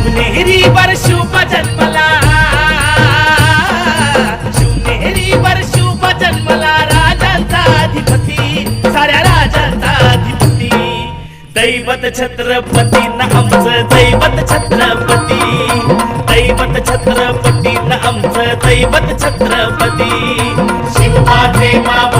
शिवनेरीवर शुभ जन्मला. शिवनेरीवर शुभ जन्मला. राजांचा अधिपती साऱ्या राजांचा अधिपती. दैवत छत्रपती न आमचं दैवत छत्रपती. दैवत छत्रपती न आमचं दैवत छत्रपती. शिवबाचे माबळे